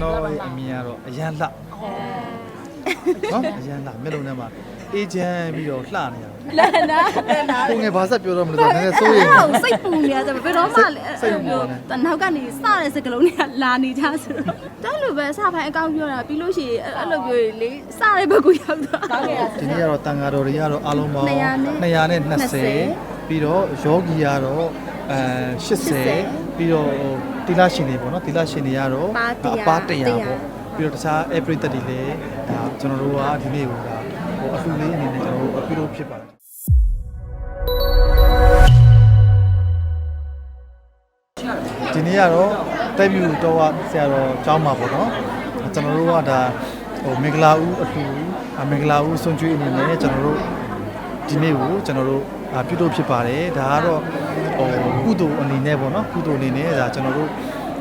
ကျွန်တော်ရဲ့အမြင်ကတော့အရန်လှနော်အရန်လှမျက်လုံးထဲမှာအေဂျင့်ပြီးတော့လှနေရတယ်လန်နာလန်နာကိုငယ်ဘာဆက်ပြောတော့မလို့ဆိုတော့နည်းနည်းစိုးရိမ်နေဟိုစိတ်ပူနေရကြဘယ်တော့မှလည်းစိတ်ပူနေတနောက်ကနေစတဲ့စကလုံးတွေကလာနေကြဆိုတော့တောက်လို့ပဲစပိုင်းအကောင့်ပြောတာပြီးလို့ရှိရင်အဲ့လိုပြောရင်လေစတဲ့ဘက်ကိုရောက်သွားကောင်းကဲ့ဒီနေ့ကတော့တန်ဃာတော်တွေကတော့အားလုံးပေါင်း200နဲ့220ပြီးတော့ယောဂီကတော့ အဲ80ပြီးတော့တိလရှင်တွေပေါ့နော်တိလရှင်တွေကတော့ပါ100ပါ100ပေါ့ပြီးတော့တခြား every 30တွေလည်းဒါကျွန်တော်တို့ကဒီနေ့ကဒါဟိုအလှူလေးအနေနဲ့ကျွန်တော်တို့အပြုလုပ်ဖြစ်ပါတယ်ဒီနေ့ကတော့တိုက်မြူတော့ဆရာတော်ကျောင်းမှာပေါ့နော်ကျွန်တော်တို့ကဒါဟိုမင်္ဂလာဦးအလှူအမင်္ဂလာဦးစွန်ကျွေးအနေနဲ့ကျွန်တော်တို့ဒီနေ့ကိုကျွန်တော်တို့အာ ပြုလုပ်ဖြစ်ပါတယ်ဒါကတော့ဟိုကုသိုလ်အနေနဲ့ပေါ့နော်ကုသိုလ်အနေနဲ့ဒါကျွန်တော်တို့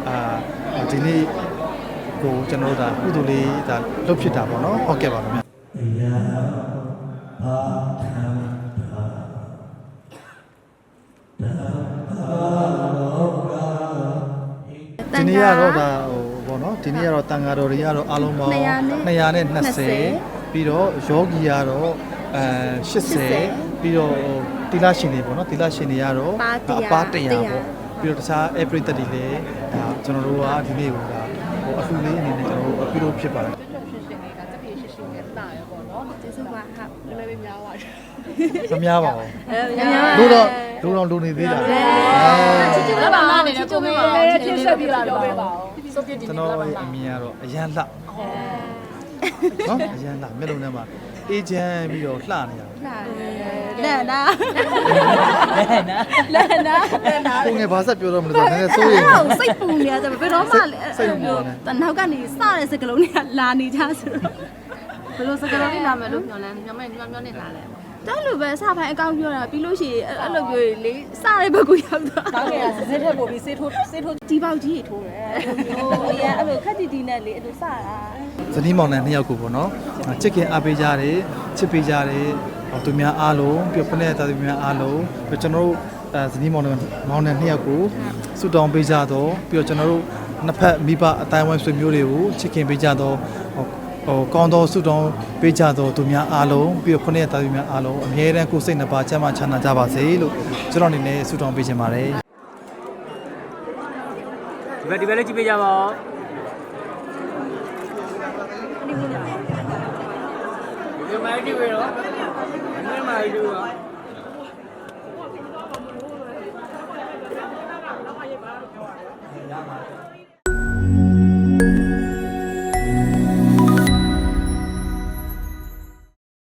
အာဒီနေ့ကိုကျွန်တော်တို့ဒါကုသိုလ်လေးဒါလုပ်ဖြစ်တာပေါ့နော်ဟုတ်ကဲ့ပါခင်ဗျဒီနေ့ကတော့ဒါဟိုပေါ့နော်ဒီနေ့ကတော့တန်ဃာတော်တွေကတော့အားလုံးပေါင်း220ပြီးတော့ယောဂီကတော့အဲ80ပြီးတော့ တိလရှင်တွေပေါ့နော်တိလရှင်တွေကတော့ပါ100ပါ100ပေါ့ပြီးတော့တခြား every 30တွေလည်းဒါကျွန်တော်တို့ကဒီနေ့ကိုဒါဟိုအလှူလေးအနေနဲ့ကျွန်တော်တို့အပြုလုပ်ဖြစ်ပါတယ်ကျေးဇူးပါဟုတ်မများပါဘူးအဲညာလို့တော့လို့တော့လူနေသေးတာအဲချစ်ချစ်ပါပါနေတယ်ကိုမေလေးဖြစ်ဆက်ပြီးလာပြောပေးပါဦးကျွန်တော်ရဲ့အမြင်ကတော့အရန်လှနော်အရန်လှမျက်လုံးထဲမှာ အေဂျင့်ပြီးတော့လှနေရတယ်လန်နာလန်နာလန်နာကိုငယ်ဘာဆက်ပြောတော့မလို့ဆိုတော့နည်းနည်းစိုးရိမ်နေဟိုစိတ်ပူနေရကြဘယ်တော့မှလည်းစိတ်ပူနေတနောက်ကနေစတဲ့စကလုံးတွေကလာနေကြဆိုတော့ ဘယ်လိုစကားလေးလာမယ်လို့မျှော်လင့်မျှော်မဲ့မျှော်မျှော်နေလာလဲပေါ့တောက်လို့ပဲစပိုင်းအကောင့်ပြောတာပြီးလို့ရှိရင်အဲ့လိုပြောရင်လေစတဲ့ဘက်ကိုရောက်သွားကောင်းကင်ကစစ်စစ်ထက်ပို့ပြီးစေးထိုးစေးထိုးဒီပေါက်ကြီးထိုးတယ်ဟိုအရင်အဲ့လိုခက်တီတီနဲ့လေအဲ့လိုစတာ ဇနီးမောင်နှံနှစ်ယောက်ကိုပေါ့နော် ချစ်ခင်အားပေးကြတယ်ချစ်ပေးကြတယ်ဟောသူများအားလုံးပြီးတော့ဖနဲ့သားသူများအားလုံးပြီးတော့ကျွန်တော်တို့အဲဇနီးမောင်နှံမောင်နှံနှစ်ယောက်ကိုဆုတောင်းပေးကြတော့ပြီးတော့ကျွန်တော်တို့နှစ်ဖက်မိဘအတိုင်းဝိုင်းဆွေမျိုးတွေကိုချစ်ခင်ပေးကြတော့ဟောဟိုကောင်းသောဆုတောင်းပေးကြတော့သူများအားလုံးပြီးတော့ဖနဲ့သားသူများအားလုံးအမြဲတမ်းကိုယ်စိတ်နှစ်ပါးချမ်းသာချမ်းသာကြပါစေလို့ကျွန်တော်အနေနဲ့ဆုတောင်းပေးချင်ပါတယ်ဒီဘက်ဒီဘက်လေးကြည့်ပေးကြပါဦး ကြီးတွေ့ရောမင်းမကြီးတွေ့ရောရပါ